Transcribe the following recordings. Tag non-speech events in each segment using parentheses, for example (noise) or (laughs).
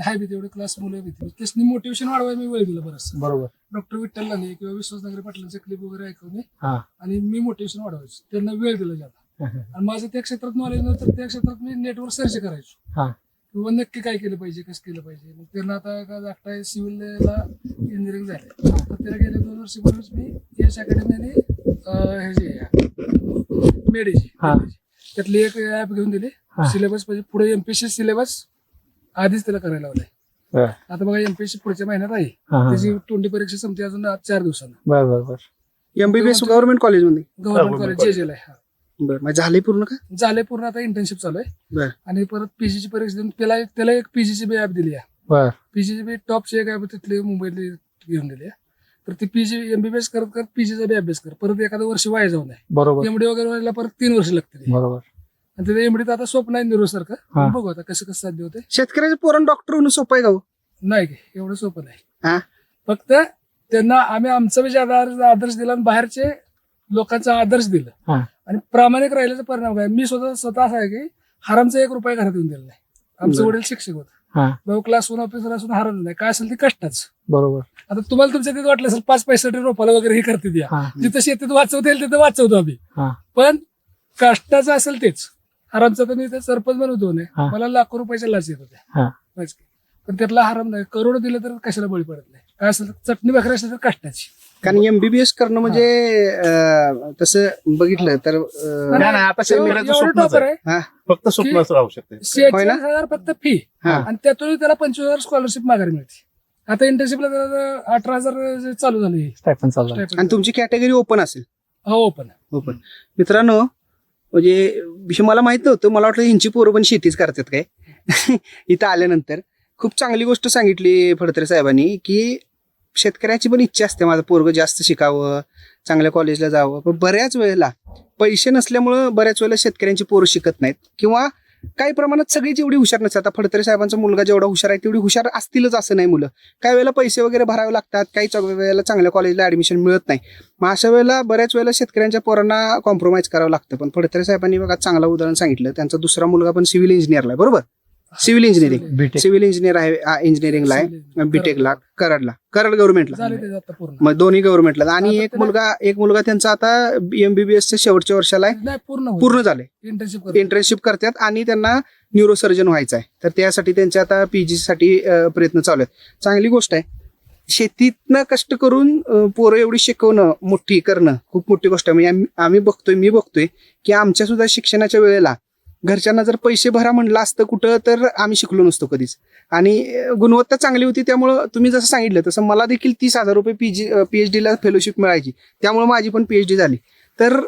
आपल्याकडे हाय बी तेवढे क्लास मुलं बी त्याच्यानी मोटिवेशन वाढवायला मी वेळ दिला बरंच बरोबर. डॉक्टर विठ्ठल लाले किंवा विश्वासनगरी पाटलांचे क्लिप वगैरे ऐकवणे हा. आणि मी मोटिवेशन वाढवायचो. त्यांना वेळ दिला जाता. आणि माझं त्या क्षेत्रात नॉलेज नव्हतं त्या क्षेत्रात मी नेटवर सर्च करायचो. हा. किंवा नक्की काय केलं पाहिजे कसं केलं पाहिजे. मग त्यांना आता का धाकटा सिव्हिलला इंजिनिअरिंग झाले तर त्याला गेल्या दोन वर्षापूर्वीच मी यश अकॅडमीने हे जे मेडीची हा. त्यातली एक ऍप घेऊन दिली. हा. सिलेबस पाहिजे पुढे एमपीएससी सिलेबस आधीच त्याला करायला लावलाय. बर आता बघा एमपीएससी पुढच्या महिन्यात आहे. हा, हा. त्याची तोंडी परीक्षा संपते अजून आज चार दिवसांना. बर बर बर. एमबीबीएस गव्हर्नमेंट कॉलेजमध्ये गव्हर्नमेंट government कॉलेज जे आहे हा. बरं मग झाले पूर्ण का? झाले पूर्ण आता इंटर्नशिप चालू आहे. बर. आणि परत पीजीची परीक्षा देऊन त्याला त्याला एक पीजीची बी ऍप दिली आहे. बर. पीजीची बी टॉपची एक ऍप तिथली मुंबईतली घेऊन दिली आहे. तर ती पीजी एमबीबीएस करत करत पीजीचा बी अभ्यास कर. परत एखादं वर्ष वाया जाऊ नये. बरोबर. एमडी वगैरे व्हायला परत तीन वर्ष लागतील. बरोबर. आणि तिथे एमडीत आता स्वप्न आहे निरो हा. सारखं बघू आता कसं कसं साध्य होते शेतकऱ्याचे पोरण डॉक्टर होणं सोपं आहे का हो? नाही की, एवढं सोपं नाही. हा? फक्त त्यांना आम्ही आमचा बी ज्यादा आदर्श दिला आणि बाहेरचे लोकांचा आदर्श दिला. हा. आणि प्रामाणिक राहिल्याचा परिणाम काय? मी स्वतः स्वतः असं आहे की हरामचा एक रुपया घरात येऊन दिला नाही. आमचे बरं. वडील शिक्षक होते. हा. भाऊ क्लास वन ऑफिसर असून हरम नाही. काय असेल ते कष्टाच. बरोबर. आता तुम्हाला तुमच्या तिथे वाटलं असेल पाच पैसे रोपाला वगैरे हे करते द्या हा. जिथं शेतीत वाचवता येईल तिथं वाचवतो आम्ही. हा. पण कष्टाचं असेल तेच. हरामचा तर मी इथे सरपंच बनवतो नाही हा. मला लाखो रुपयाच्या लाच येत हा. की. पण त्यातला हराम नाही. करोड दिलं तर कशाला बळी पडत नाही? काय असेल तर चटणी भाकरी असेल तर कष्टाची. कारण एमबीबीएस करणं म्हणजे अं, तसं बघितलं तर अं, नाही, नाही, आता शेतकऱ्याचं एवढं स्वप्नच टॉपर आहे. आहे. फक्त स्वप्नच राहू शकते होय ना? शेहेचाळीस हजार फक्त फी हा. आणि त्यातून त्याला पंचवीस हजार स्कॉलरशिप माघारी मिळते. आता इंटर्नशिपला त्याला अठरा हजार जे चालू झाले. चालू आहे. आणि तुमची कॅटेगरी ओपन असेल? हो पण ओपन मित्रांनो म्हणजे विषय मला माहीत नव्हतं. मला वाटलं ह्यांची पोरं पण शेतीच करतात काय? (laughs) इथं आल्यानंतर खूप चांगली गोष्ट सांगितली फडतरे साहेबांनी की शेतकऱ्याची पण इच्छा असते माझं पोरग जास्त शिकावं चांगल्या कॉलेजला जावं. पण बऱ्याच वेळेला पैसे नसल्यामुळं बऱ्याच वेळेला शेतकऱ्यांची पोरं शिकत नाहीत. किंवा काही प्रमाणात सगळीच जेवढी हुशार नसतात आता फडतरे साहेबांचा मुलगा जेवढा हुशार आहे तेवढी हुशार असतीलच असं नाही मुलं. काही वेळेला पैसे वगैरे भरावे लागतात काही च- वेळेला चांगल्या कॉलेजला ऍडमिशन मिळत नाही. मग अशा वेळेला बऱ्याच वेळेला शेतकऱ्यांच्या पोरांना कॉम्प्रोमाइज करावं लागतं. पण फडतरे साहेबांनी बघा चांगलं उदाहरण सांगितलं त्यांचा दुसरा मुलगा पण सिव्हिल इंजिनियरला आहे बरोबर? Civil engineering. सिव्हिल इंजिनियर आहे इंजिनिअरिंगला आहे बीटेकला कराडला. कराड गव्हर्नमेंटला झाले ते आता पूर्ण. मग दोन्ही गव्हर्नमेंटला आणि आता एक त्याला- मुलगा एक मुलगा त्यांचा आता एमबीबीएसच्या शेवटच्या वर्षाला आहे. नाही पूर्ण पूर्ण झाले इंटर्नशिप इंटर्नशिप करतात आणि त्यांना न्यूरोसर्जन व्हायचं आहे. तर त्यासाठी त्यांचे आता पीजी साठी अं, प्रयत्न चालू आहेत. चांगली गोष्ट आहे. शेतीतनं कष्ट करून अं, पोरं एवढी शिकवणं मोठी करणं खूप मोठी गोष्ट आहे. म्हणजे आम्ही- आम्ही बघतोय मी बघतोय की आमच्या सुद्धा शिक्षणाच्या वेळेला घरच्यांना जर पैसे भरा म्हणलं असतं कुठं तर आम्ही शिकलो नसतो कधीच. आणि गुणवत्ता चांगली होती त्यामुळं तुम्ही जसं सांगितलं तसं मला देखील तीस हजार रुपये पीजी पीएचडी ला फेलोशिप मिळायची. त्यामुळे माझी पण पीएचडी झाली. तर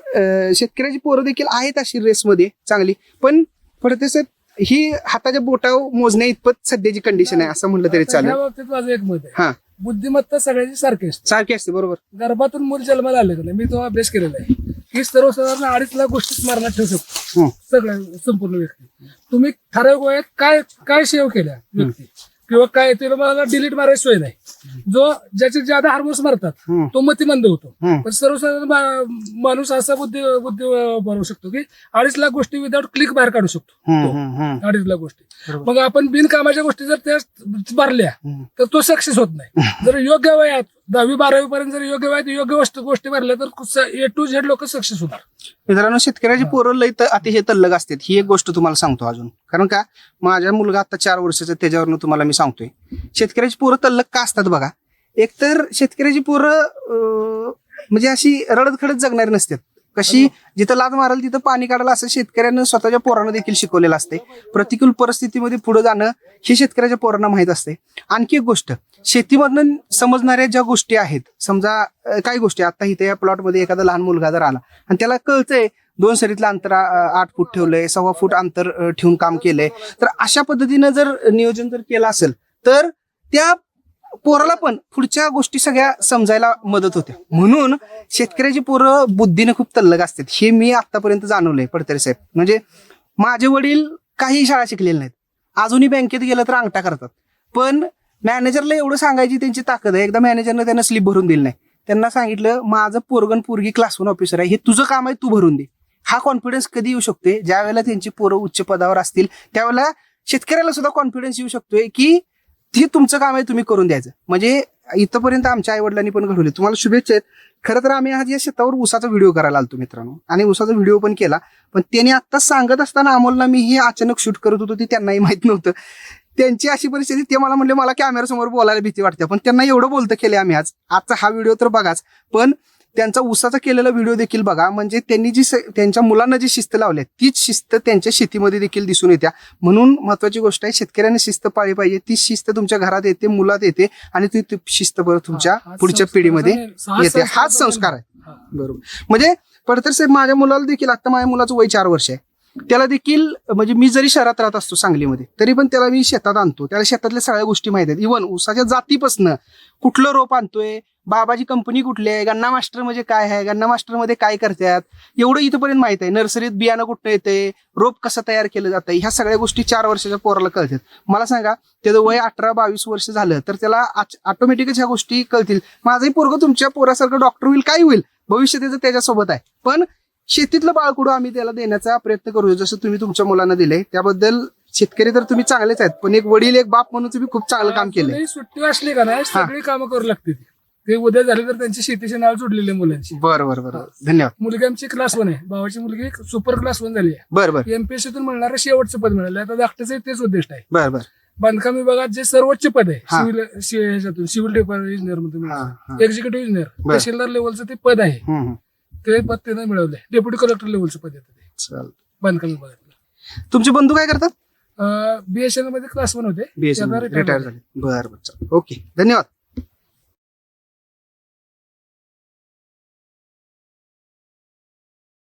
शेतकऱ्याची पोरं देखील आहेत अशी रेसमध्ये चांगली. पण पडते सर ही हाताच्या बोटावर मोजण्या इतपत सध्याची कंडिशन आहे असं म्हटलं तरी चालेल. बाबतीत माझं एक मत आहे. हा. बुद्धिमत्ता सगळ्याची सारखी असते. सारखी असते बरोबर. गर्भातून मूल जन्माला आले मी तो अभ्यास केलेला आहे. की सर्वसाधारण अडीच लाख गोष्टीत मारण्यात ठेवू शकतो हं. सगळ्या संपूर्ण व्यक्ती तुम्ही ठराविक वयात काय काय सेव केल्या व्यक्ती किंवा काय तिला मला डिलीट मारायची सोय नाही जो ज्याचे ज्यादा हार्मोन्स मारतात हं. तो मतिमंद होतो हं. पण सर्वसाधारण माणूस असा बुद्धी बुद्धी बनवू शकतो की अडीच लाख गोष्टी विदाऊट क्लिक बाहेर काढू शकतो. अडीच लाख गोष्टी मग आपण बिनकामाच्या गोष्टी जर त्या भरल्या हम्म. तर तो सक्सेस होत नाही जर योग्य वयात दहावी बारावी पर्यंत जर योग्य वयात योग्य वस्तू गोष्टी भरल्या तर ए टू झेड लोक सक्सेस होणार मित्रांनो शेतकऱ्याची पोरं लय तर अतिशय तल्लग असतात. ही एक गोष्ट तुम्हाला सांगतो अजून. कारण का? माझा मुलगा आता चार वर्षाचा त्याच्यावरनं तुम्हाला मी सांगतोय. शेतकऱ्याची पोरं तल्लग का असतात बघा? एकतर शेतकऱ्याची पोरं अं, म्हणजे अशी रडत खडत जगणारी नसतात. कशी? जिथं लाद माराल तिथं पाणी काढायला असं शेतकऱ्यानं स्वतःच्या पोरांना देखील शिकवलेलं असते प्रतिकूल परिस्थितीमध्ये पुढे जाणं हे शेतकऱ्याच्या पोरांना माहीत असते आणखी एक गोष्ट शेतीमधनं समजणाऱ्या ज्या गोष्टी आहेत समजा काही गोष्टी आता इथे या प्लॉटमध्ये एखादा लहान मुलगा जर आला आणि त्याला कळतंय दोन सरीतलं अंतर आठ फूट ठेवलंय सव्वा फूट अंतर ठेवून काम केलंय तर अशा पद्धतीनं जर नियोजन जर केलं असेल तर त्या पोराला पण पुढच्या गोष्टी सगळ्या समजायला मदत होते. म्हणून शेतकऱ्याची पोरं बुद्धीने खूप तल्लग असतात. हे मी आतापर्यंत जाणवलंय पडतरे साहेब. म्हणजे माझे वडील काही शाळा शिकलेल्या नाहीत. अजूनही बँकेत गेलं तर अंगठा करतात. पण मॅनेजरला एवढं सांगायची त्यांची ताकद आहे. एकदा मॅनेजरनं त्यांना स्लिप भरून दिली नाही. त्यांना सांगितलं माझं पोरगण पोरगी क्लासवन ऑफिसर आहे. हे तुझं काम आहे तू भरून दे. हा कॉन्फिडन्स कधी येऊ शकतोय? ज्या वेळेला त्यांची पोरं उच्च पदावर असतील त्यावेळेला शेतकऱ्याला सुद्धा कॉन्फिडन्स येऊ शकतोय की ते तुमचं काम आहे तुम्ही करून द्यायचं. म्हणजे इथंपर्यंत आमच्या आई वडिलांनी पण घडवले. तुम्हाला शुभेच्छा आहेत. खरं तर आम्ही आज या शेतावर उसाचा व्हिडिओ करायला आलतो मित्रांनो. आणि उसाचा व्हिडिओ पण केला. पण त्यांनी आत्ता सांगत असताना अमोलला मी हे अचानक शूट करत होतो ते त्यांनाही माहीत नव्हतं. त्यांची अशी परिस्थिती ते मला म्हणले मला कॅमेऱ्यासमोर बोलायला भीती वाटते. पण त्यांना एवढं बोलतं केलं आम्ही आज. आजचा हा व्हिडिओ तर बघाच. पण त्यांचा उसाचा केलेला व्हिडिओ देखील बघा. म्हणजे त्यांनी जी त्यांच्या मुलांना जी शिस्त लावली तीच शिस्त त्यांच्या शेतीमध्ये देखील दिसून येत्या. म्हणून महत्वाची गोष्ट आहे शेतकऱ्यांनी शिस्त पाळली पाहिजे. ती शिस्त तुमच्या घरात येते मुलात येते आणि ती शिस्त परत तुमच्या पुढच्या पिढीमध्ये. हाच येते. हाच संस्कार आहे. बरोबर. म्हणजे पडतर साहेब माझ्या मुलाला देखील आता माझ्या मुलाचं वय चार वर्ष आहे. त्याला देखील म्हणजे मी जरी शहरात राहत असतो सांगलीमध्ये तरी पण त्याला मी शेतात आणतो. त्याला शेतातल्या सगळ्या गोष्टी माहीत आहेत. इव्हन उसाच्या जातीपासनं कुठलं रोप आणतोय बाबाची कंपनी कुठली आहे गन्ना मास्टर म्हणजे काय आहे गन्ना मास्टरमध्ये काय करतात एवढं इथपर्यंत माहीत आहे. नर्सरीत बियाणं कुठं येते रोप कसं तयार केलं जातं ह्या सगळ्या गोष्टी चार वर्षाच्या पोराला कळतात. मला सांगा त्याचं वय अठरा बावीस वर्ष झालं तर त्याला ऑटोमॅटिकच ह्या गोष्टी कळतील. माझंही पोरग तुमच्या पोरासारखं डॉक्टर होईल काय होईल? भविष्य त्याचं त्याच्यासोबत आहे. पण शेतीतलं बाळकुडू आम्ही त्याला देण्याचा प्रयत्न करू जसं तुम्ही तुमच्या मुलांना दिले त्याबद्दल शेतकरी तर तुम्ही चांगलेच आहेत पण एक वडील एक बाप म्हणून तुम्ही खूप चांगलं काम अजूनही सुट्टी असली का नाही सगळी कामं करू लागते ती. उद्या झाले तर त्यांची शेतीचे नाव जोडलेले मुलांची. बरं बरं बरं. धन्यवाद. मुलगी आमची क्लास वन आहे. भावाची मुलगी सुपर क्लास वन झाली आहे. बरं बरं. एमपीएससीतून मिळणारं शेवटचं पद मिळालं. आता धाकट्याचं तेच उद्दिष्ट आहे. बरं बरं. बांधकाम विभागात जे सर्वोच्च पद आहे. सिव्हिल सिव्हिल इंजिनियर मधून हा, हा. Executive engineer. तहसीलदार लेवलचं ते पद आहे. ते पद त्यानं मिळवलंय. डेप्युटी कलेक्टर लेवलचं पद येतं ते. चालेल. बांधकाम विभागात तुमचे बंधू काय करतात? बीएसएनएलमध्ये क्लास वन होते. आता रिटायर झाले. बरं बरं चालेल. ओके धन्यवाद.